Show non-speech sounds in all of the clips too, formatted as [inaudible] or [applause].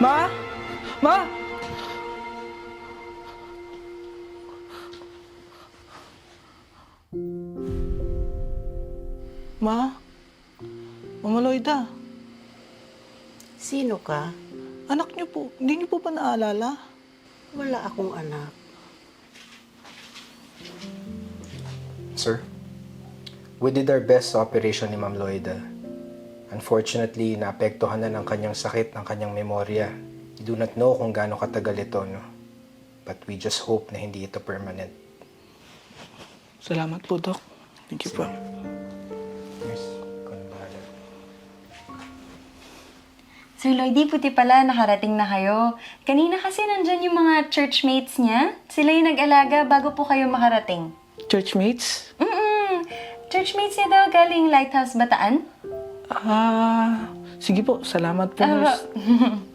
Ma? Ma? Ma? Mama Loida, Sino ka? anak niyo po, hindi niyo po ba naalala? Wala akong anak. Sir, we did our best sa operation ni Ma'am Loida. Unfortunately, naapektuhan na ng kanyang sakit ng kanyang memorya. We do not know kung gaano katagal ito, no? But we just hope na hindi ito permanent. Salamat po, Doc. Thank you po. Yes, ikaw na bahala. Sir Lloydie, puti pala, nakarating na kayo. Kanina kasi nandyan yung mga churchmates niya. Sila yung nag-alaga bago po kayo makarating. Churchmates? Mm-mm. Churchmates niya daw galing Lighthouse Bataan. Ah, sige po. Salamat po, Ah, [laughs]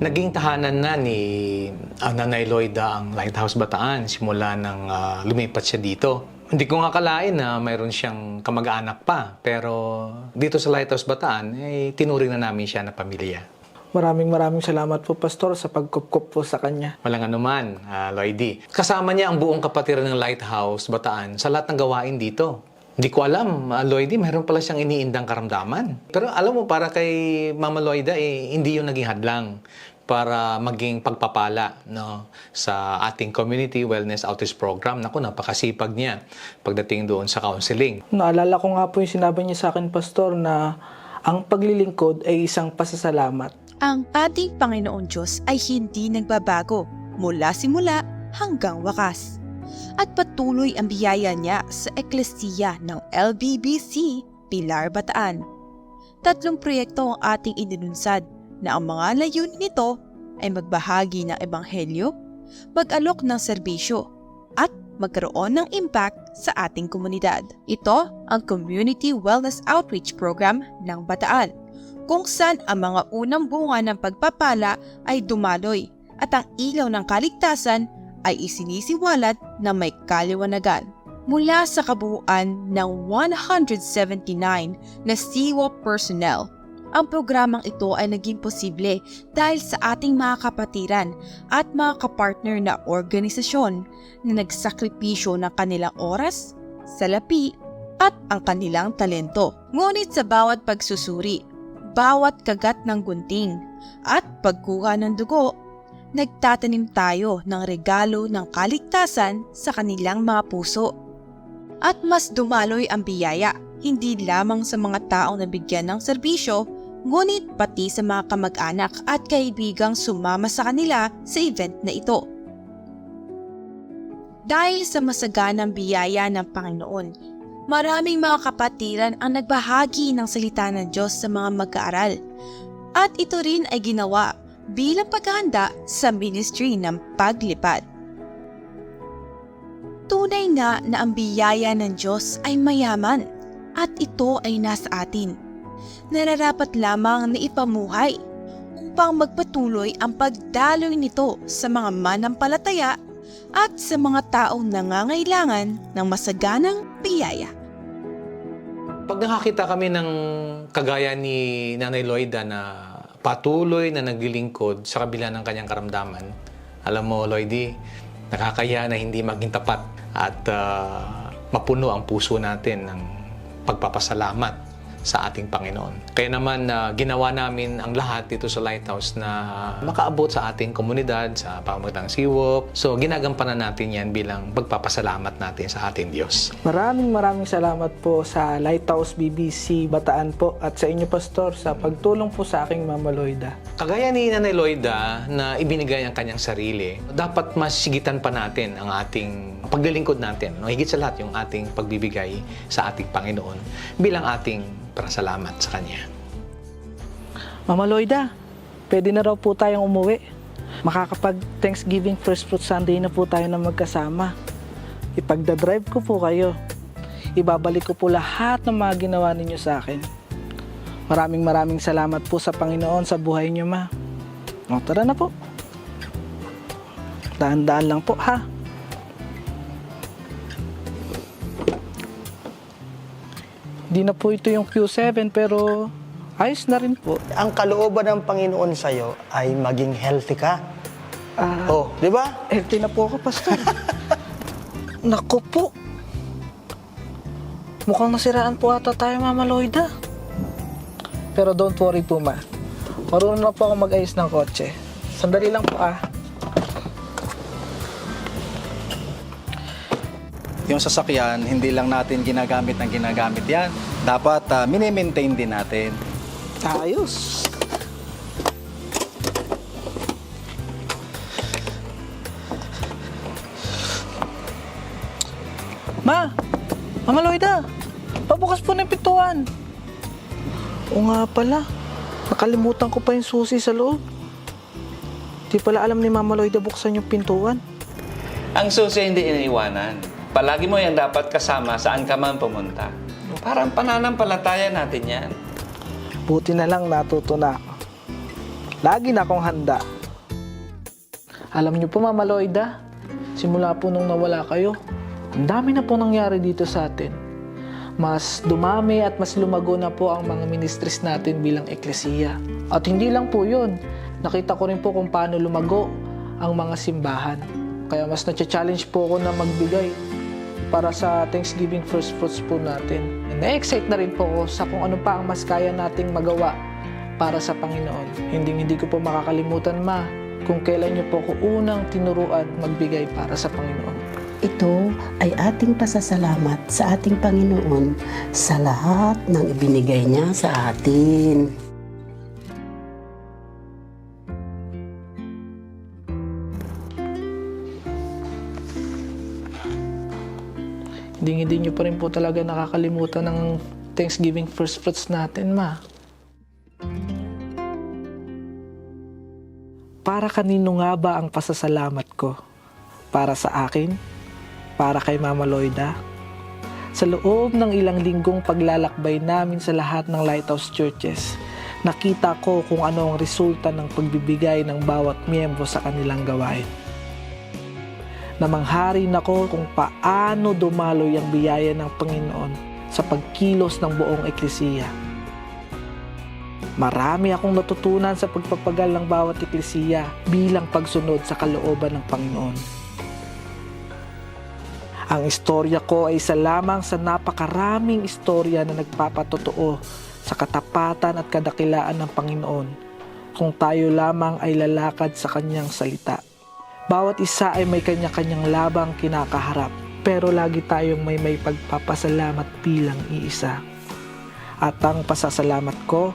Naging tahanan na ni ah, Nanay Loida ang Lighthouse Bataan simula nang ah, lumipat siya dito. Hindi ko nga kalain na mayroon siyang kamag-anak pa. Pero dito sa Lighthouse Bataan, eh, tinuring na namin siya na pamilya. Maraming maraming salamat po, Pastor, sa pagkupkup po sa kanya. Walang anuman, uh, Lloydie. Kasama niya ang buong kapatiran ng Lighthouse Bataan sa lahat ng gawain dito. Hindi ko alam, uh, Lloydie, mayroon pala siyang iniindang karamdaman. Pero alam mo, para kay Mama Lloyda, eh, hindi yun naging hadlang para maging pagpapala no, sa ating community wellness outreach program. Naku, napakasipag niya pagdating doon sa counseling. Naalala ko nga po yung sinabi niya sa akin, Pastor, na ang paglilingkod ay isang pasasalamat. Ang ating Panginoon Diyos ay hindi nagbabago mula simula hanggang wakas. At patuloy ang biyaya niya sa eklesiya ng LBBC Pilar Bataan. Tatlong proyekto ang ating inilunsad na ang mga layunin nito ay magbahagi ng ebanghelyo, mag-alok ng serbisyo, at magkaroon ng impact sa ating komunidad. Ito ang Community Wellness Outreach Program ng Bataan kung saan ang mga unang bunga ng pagpapala ay dumaloy at ang ilaw ng kaligtasan ay isinisiwalat na may kaliwanagan. Mula sa kabuuan ng 179 na CWO personnel, ang programang ito ay naging posible dahil sa ating mga kapatiran at mga kapartner na organisasyon na nagsakripisyo ng kanilang oras, salapi, at ang kanilang talento. Ngunit sa bawat pagsusuri, bawat kagat ng gunting at pagkuha ng dugo, nagtatanim tayo ng regalo ng kaligtasan sa kanilang mga puso. At mas dumaloy ang biyaya, hindi lamang sa mga taong nabigyan ng serbisyo, ngunit pati sa mga kamag-anak at kaibigang sumama sa kanila sa event na ito. Dahil sa masaganang biyaya ng Panginoon, maraming mga kapatiran ang nagbahagi ng salita ng Diyos sa mga mag-aaral. At ito rin ay ginawa bilang paghahanda sa ministry ng paglipad. Tunay nga na ang biyaya ng Diyos ay mayaman at ito ay nasa atin. Nararapat lamang na ipamuhay upang magpatuloy ang pagdaloy nito sa mga manampalataya at sa mga taong nangangailangan ng masaganang biyaya. Pag nakakita kami ng kagaya ni Nanay Loida na patuloy na naglilingkod sa kabila ng kanyang karamdaman, alam mo, Lloydie, nakakaya na hindi maging tapat at ah, mapuno ang puso natin ng pagpapasalamat sa ating Panginoon. Kaya naman na ginawa namin ang lahat dito sa Lighthouse na makaabot sa ating komunidad sa pamamatang siwok. So ginagampanan natin yan bilang pagpapasalamat natin sa ating Diyos. Maraming maraming salamat po sa Lighthouse BBC Bataan po at sa inyo Pastor sa pagtulong po sa aking Mama Loida. Kagaya ni Nanay Loida na ibinigay ang kanyang sarili, dapat masigitan pa natin ang ating paglilingkod natin. No? Higit sa lahat yung ating pagbibigay sa ating Panginoon bilang ating pasalamat sa Kanya. Mama Loida, pwede na raw po tayong umuwi. Makakapag Thanksgiving First Fruit Sunday na po tayo na magkasama. Ipagdadrive ko po kayo. Ibabalik ko po lahat ng mga ginawa ninyo sa akin. Maraming maraming salamat po sa Panginoon sa buhay niyo, ma. O, tara na po. Daan-daan lang po, ha? Di na po ito yung Q7 pero ayos na rin po. Ang kalooban ng Panginoon sa'yo ay maging healthy ka. Ah, Oh, di ba? healthy na po ako, Pastor. Naku po. Mukhang nasiraan po ata tayo, Mama Loida. Pero don't worry po, Ma. Marunong na po ako mag-ayos ng kotse. Sandali lang po, ah. Yung sasakyan, hindi lang natin ginagamit ng ginagamit yan. Dapat uh, mini-maintain din natin. Ayos. Ma! Mama Loida! Pabukas po ng pintuan. O nga pala. Nakalimutan ko pa yung susi sa loob. Di pala alam ni Mama Loida buksan yung pintuan. Ang susi hindi iniiwanan. Palagi mo yan dapat kasama saan ka man pumunta. Parang pananampalataya natin yan. Buti na lang natuto na ako. Lagi na akong handa. Alam niyo po, Mama Loida, simula po nung nawala kayo, ang dami na po nangyari dito sa atin. Mas dumami at mas lumago na po ang mga ministries natin bilang eklesiya. At hindi lang po yun, nakita ko rin po kung paano lumago ang mga simbahan. Kaya mas na-challenge po ako na magbigay para sa Thanksgiving First Fruits po natin. Na-excite na rin po ako sa kung ano pa ang mas kaya nating magawa para sa Panginoon. Hindi hindi ko po makakalimutan ma kung kailan niyo po ako unang tinuruan magbigay para sa Panginoon. Ito ay ating pasasalamat sa ating Panginoon sa lahat ng ibinigay niya sa atin. Hindi hindi niyo pa rin po talaga nakakalimutan ng Thanksgiving First Fruits natin ma. Para kanino nga ba ang pasasalamat ko? Para sa akin? Para kay Mama Loida? Sa loob ng ilang linggong paglalakbay namin sa lahat ng Lighthouse Churches, nakita ko kung ano ang resulta ng pagbibigay ng bawat miyembro sa kanilang gawain. Namangharin ako kung paano dumaloy ang biyaya ng Panginoon sa pagkilos ng buong eklesiya. Marami akong natutunan sa pagpapagal ng bawat eklesiya bilang pagsunod sa kalooban ng Panginoon. Ang istorya ko ay isa lamang sa napakaraming istorya na nagpapatotoo sa katapatan at kadakilaan ng Panginoon kung tayo lamang ay lalakad sa kanyang salita. Bawat isa ay may kanya-kanyang labang kinakaharap pero lagi tayong may may pagpapasalamat bilang iisa. At ang pasasalamat ko,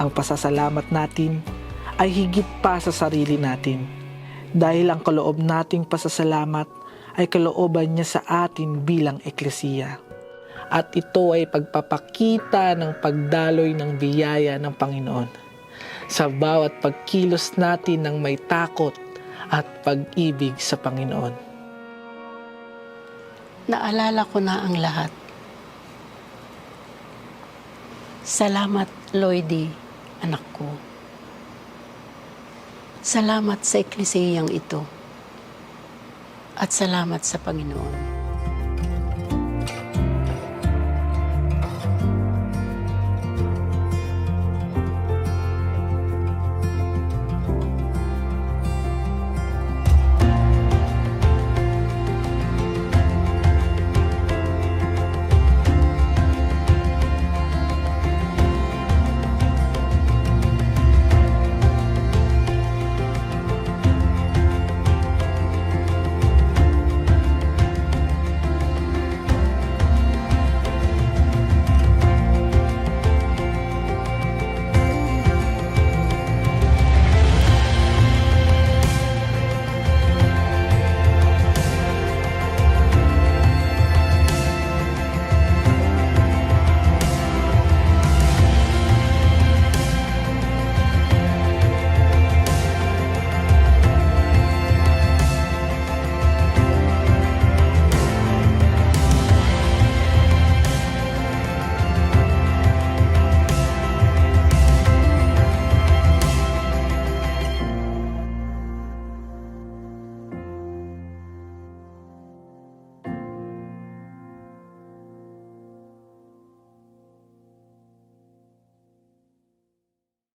ang pasasalamat natin ay higit pa sa sarili natin dahil ang kaloob nating pasasalamat ay kalooban niya sa atin bilang eklesiya. At ito ay pagpapakita ng pagdaloy ng biyaya ng Panginoon sa bawat pagkilos natin ng may takot at pag-ibig sa Panginoon. Naalala ko na ang lahat. Salamat, Lloydie, anak ko. Salamat sa eklisiyang ito. At salamat sa Panginoon.